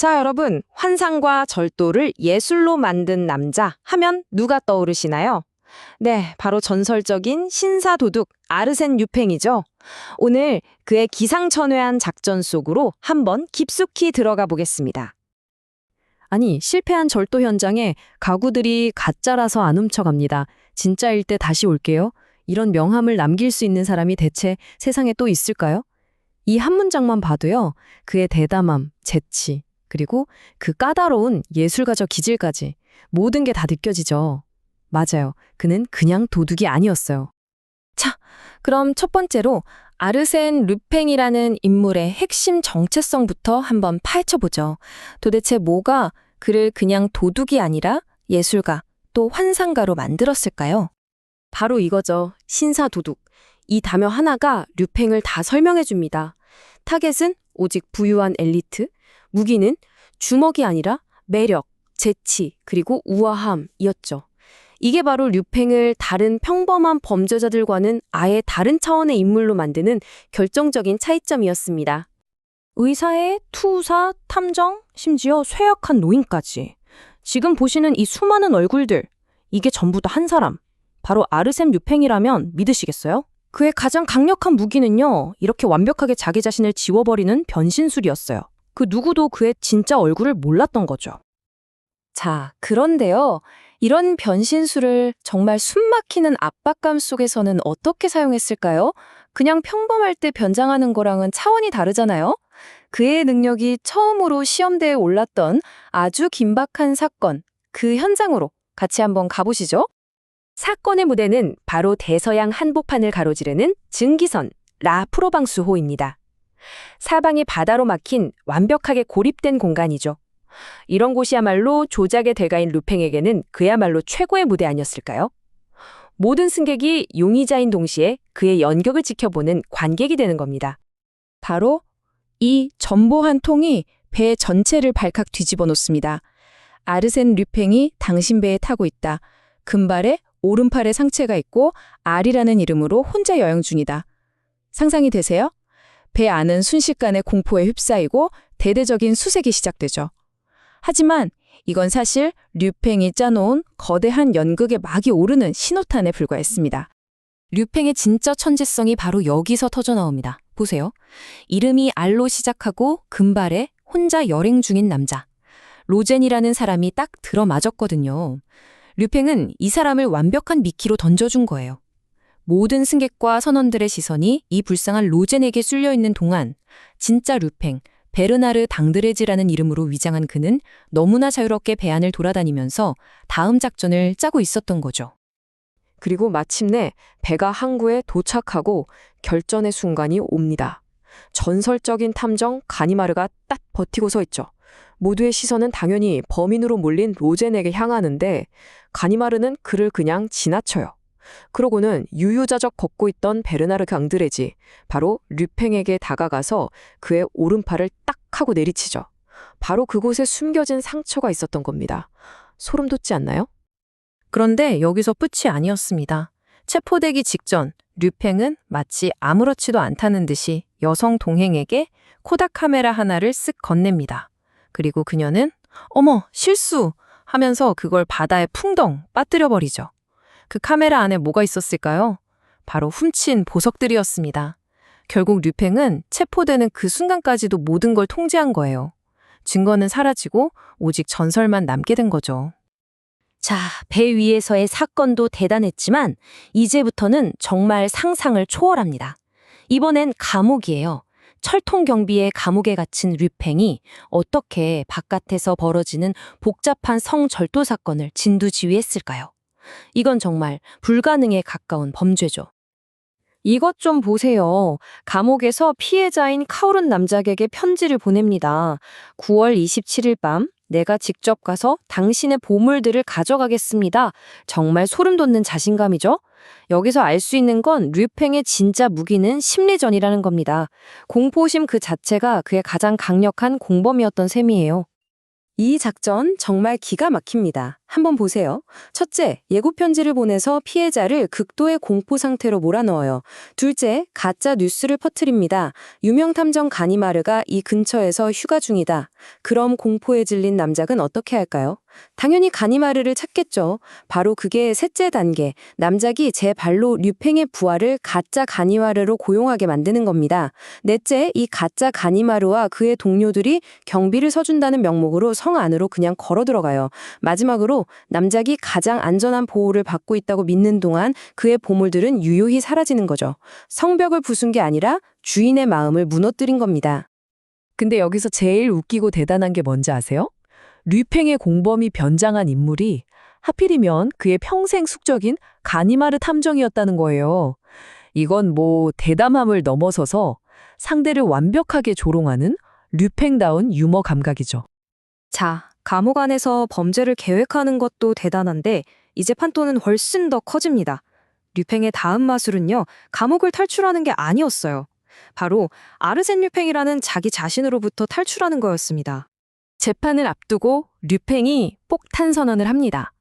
자, 여러분, 환상과 절도를 예술로 만든 남자 하면 누가 떠오르시나요? 네, 바로 전설적인 신사도둑 아르센 유팽이죠. 오늘 그의 기상천외한 작전 속으로 한번 깊숙이 들어가 보겠습니다. 아니, 실패한 절도 현장에 가구들이 가짜라서 안 훔쳐갑니다. 진짜일 때 다시 올게요. 이런 명함을 남길 수 있는 사람이 대체 세상에 또 있을까요? 이 한 문장만 봐도요, 그의 대담함, 재치, 그리고 그 까다로운 예술가적 기질까지 모든 게 다 느껴지죠. 맞아요. 그는 그냥 도둑이 아니었어요. 자, 그럼 첫 번째로 아르센 르팽이라는 인물의 핵심 정체성부터 한번 파헤쳐보죠. 도대체 뭐가 그를 그냥 도둑이 아니라 예술가 또 환상가로 만들었을까요? 바로 이거죠. 신사 도둑. 이 단어 하나가 류팽을 다 설명해 줍니다. 타겟은 오직 부유한 엘리트, 무기는 주먹이 아니라 매력, 재치, 그리고 우아함이었죠. 이게 바로 류팽을 다른 평범한 범죄자들과는 아예 다른 차원의 인물로 만드는 결정적인 차이점이었습니다. 의사의 투사, 탐정, 심지어 쇠약한 노인까지. 지금 보시는 이 수많은 얼굴들, 이게 전부 다 한 사람. 바로 아르셈 류팽이라면 믿으시겠어요? 그의 가장 강력한 무기는요, 이렇게 완벽하게 자기 자신을 지워버리는 변신술이었어요. 그 누구도 그의 진짜 얼굴을 몰랐던 거죠. 자, 그런데요. 이런 변신술을 정말 숨막히는 압박감 속에서는 어떻게 사용했을까요? 그냥 평범할 때 변장하는 거랑은 차원이 다르잖아요? 그의 능력이 처음으로 시험대에 올랐던 아주 긴박한 사건, 그 현장으로 같이 한번 가보시죠. 사건의 무대는 바로 대서양 한복판을 가로지르는 증기선, 라 프로방수호입니다. 사방이 바다로 막힌 완벽하게 고립된 공간이죠. 이런 곳이야말로 조작의 대가인 루팽에게는 그야말로 최고의 무대 아니었을까요? 모든 승객이 용의자인 동시에 그의 연격을 지켜보는 관객이 되는 겁니다. 바로 이 전보 한 통이 배 전체를 발칵 뒤집어 놓습니다. 아르센 류팽이 당신 배에 타고 있다. 금발에 오른팔에 상체가 있고 알이라는 이름으로 혼자 여행 중이다. 상상이 되세요? 배 안은 순식간에 공포에 휩싸이고 대대적인 수색이 시작되죠. 하지만 이건 사실 류팽이 짜놓은 거대한 연극의 막이 오르는 신호탄에 불과했습니다. 류팽의 진짜 천재성이 바로 여기서 터져나옵니다. 보세요. 이름이 알로 시작하고 금발에 혼자 열행 중인 남자. 로젠이라는 사람이 딱 들어맞았거든요. 류팽은 이 사람을 완벽한 미끼로 던져준 거예요. 모든 승객과 선원들의 시선이 이 불쌍한 로젠에게 쏠려 있는 동안 진짜 류팽, 베르나르 당드레지라는 이름으로 위장한 그는 너무나 자유롭게 배 안을 돌아다니면서 다음 작전을 짜고 있었던 거죠. 그리고 마침내 배가 항구에 도착하고 결전의 순간이 옵니다. 전설적인 탐정 가니마르가 딱 버티고 서 있죠. 모두의 시선은 당연히 범인으로 몰린 로젠에게 향하는데 가니마르는 그를 그냥 지나쳐요. 그러고는 유유자적 걷고 있던 베르나르 강드레지, 바로 류팽에게 다가가서 그의 오른팔을 딱 하고 내리치죠. 바로 그곳에 숨겨진 상처가 있었던 겁니다. 소름 돋지 않나요? 그런데 여기서 끝이 아니었습니다. 체포되기 직전 류팽은 마치 아무렇지도 않다는 듯이 여성 동행에게 코닥 카메라 하나를 쓱 건넵니다. 그리고 그녀는 어머 실수 하면서 그걸 바다에 풍덩 빠뜨려 버리죠. 그 카메라 안에 뭐가 있었을까요? 바로 훔친 보석들이었습니다. 결국 류팽은 체포되는 그 순간까지도 모든 걸 통제한 거예요. 증거는 사라지고 오직 전설만 남게 된 거죠. 자, 배 위에서의 사건도 대단했지만 이제부터는 정말 상상을 초월합니다. 이번엔 감옥이에요. 철통 경비의 감옥에 갇힌 류팽이 어떻게 바깥에서 벌어지는 복잡한 성절도 사건을 진두지휘했을까요? 이건 정말 불가능에 가까운 범죄죠. 이것 좀 보세요. 감옥에서 피해자인 카오른 남작에게 편지를 보냅니다. 9월 27일 밤 내가 직접 가서 당신의 보물들을 가져가겠습니다. 정말 소름 돋는 자신감이죠? 여기서 알 수 있는 건 류팽의 진짜 무기는 심리전이라는 겁니다. 공포심 그 자체가 그의 가장 강력한 공범이었던 셈이에요. 이 작전 정말 기가 막힙니다. 한번 보세요. 첫째, 예고 편지를 보내서 피해자를 극도의 공포 상태로 몰아넣어요. 둘째, 가짜 뉴스를 퍼뜨립니다. 유명 탐정 가니마르가 이 근처에서 휴가 중이다. 그럼 공포에 질린 남작은 어떻게 할까요? 당연히 가니마르를 찾겠죠. 바로 그게 셋째 단계. 남작이 제 발로 류팽의 부하를 가짜 가니마르로 고용하게 만드는 겁니다. 넷째, 이 가짜 가니마르와 그의 동료들이 경비를 서준다는 명목으로 성 안으로 그냥 걸어 들어가요. 마지막으로 남작이 가장 안전한 보호를 받고 있다고 믿는 동안 그의 보물들은 유유히 사라지는 거죠. 성벽을 부순 게 아니라 주인의 마음을 무너뜨린 겁니다. 근데 여기서 제일 웃기고 대단한 게 뭔지 아세요? 류팽의 공범이 변장한 인물이 하필이면 그의 평생 숙적인 가니마르 탐정이었다는 거예요. 이건 뭐 대담함을 넘어서서 상대를 완벽하게 조롱하는 류팽다운 유머 감각이죠. 자, 감옥 안에서 범죄를 계획하는 것도 대단한데 이제 판도는 훨씬 더 커집니다. 류팽의 다음 마술은요, 감옥을 탈출하는 게 아니었어요. 바로 아르센 류팽이라는 자기 자신으로부터 탈출하는 거였습니다. 재판을 앞두고 류팽이 폭탄 선언을 합니다.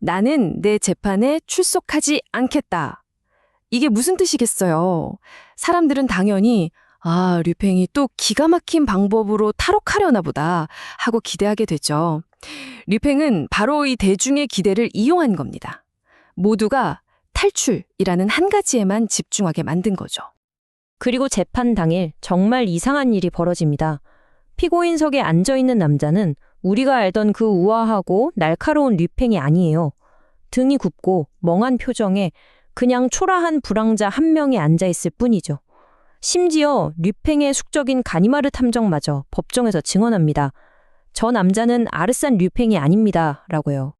나는 내 재판에 출석하지 않겠다. 이게 무슨 뜻이겠어요? 사람들은 당연히 아, 류팽이 또 기가 막힌 방법으로 탈옥하려나 보다 하고 기대하게 되죠. 류팽은 바로 이 대중의 기대를 이용한 겁니다. 모두가 탈출이라는 한 가지에만 집중하게 만든 거죠. 그리고 재판 당일 정말 이상한 일이 벌어집니다. 피고인석에 앉아 있는 남자는 우리가 알던 그 우아하고 날카로운 류팽이 아니에요. 등이 굽고 멍한 표정에 그냥 초라한 불황자 한 명이 앉아 있을 뿐이죠. 심지어 류팽의 숙적인 가니마르 탐정마저 법정에서 증언합니다. 저 남자는 아르산 류팽이 아닙니다. 라고요.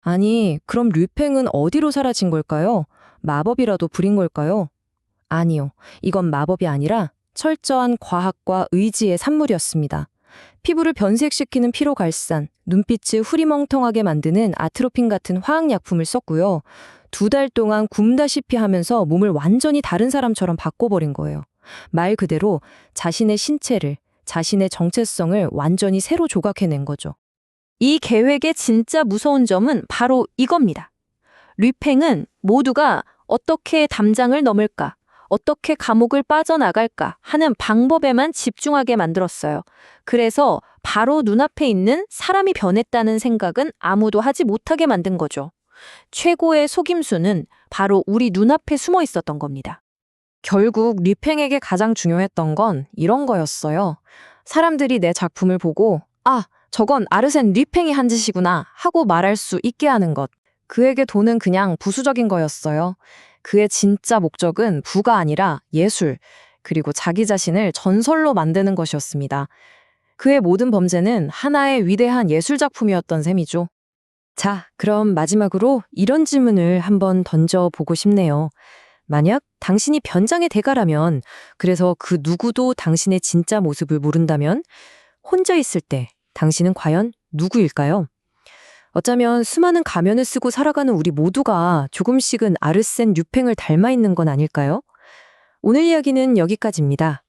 아니, 그럼 류팽은 어디로 사라진 걸까요? 마법이라도 부린 걸까요? 아니요. 이건 마법이 아니라 철저한 과학과 의지의 산물이었습니다. 피부를 변색시키는 피로갈산, 눈빛을 흐리멍텅하게 만드는 아트로핀 같은 화학약품을 썼고요. 두 달 동안 굶다시피 하면서 몸을 완전히 다른 사람처럼 바꿔버린 거예요. 말 그대로 자신의 신체를, 자신의 정체성을 완전히 새로 조각해낸 거죠. 이 계획의 진짜 무서운 점은 바로 이겁니다. 류팽은 모두가 어떻게 담장을 넘을까, 어떻게 감옥을 빠져나갈까 하는 방법에만 집중하게 만들었어요. 그래서 바로 눈앞에 있는 사람이 변했다는 생각은 아무도 하지 못하게 만든 거죠. 최고의 속임수는 바로 우리 눈앞에 숨어 있었던 겁니다. 결국 류팽에게 가장 중요했던 건 이런 거였어요. 사람들이 내 작품을 보고 아, 저건 아르센 류팽이 한 짓이구나 하고 말할 수 있게 하는 것. 그에게 돈은 그냥 부수적인 거였어요. 그의 진짜 목적은 부가 아니라 예술, 그리고 자기 자신을 전설로 만드는 것이었습니다. 그의 모든 범죄는 하나의 위대한 예술작품이었던 셈이죠. 자, 그럼 마지막으로 이런 질문을 한번 던져보고 싶네요. 만약 당신이 변장의 대가라면, 그래서 그 누구도 당신의 진짜 모습을 모른다면, 혼자 있을 때 당신은 과연 누구일까요? 어쩌면 수많은 가면을 쓰고 살아가는 우리 모두가 조금씩은 아르센 류팽을 닮아 있는 건 아닐까요? 오늘 이야기는 여기까지입니다.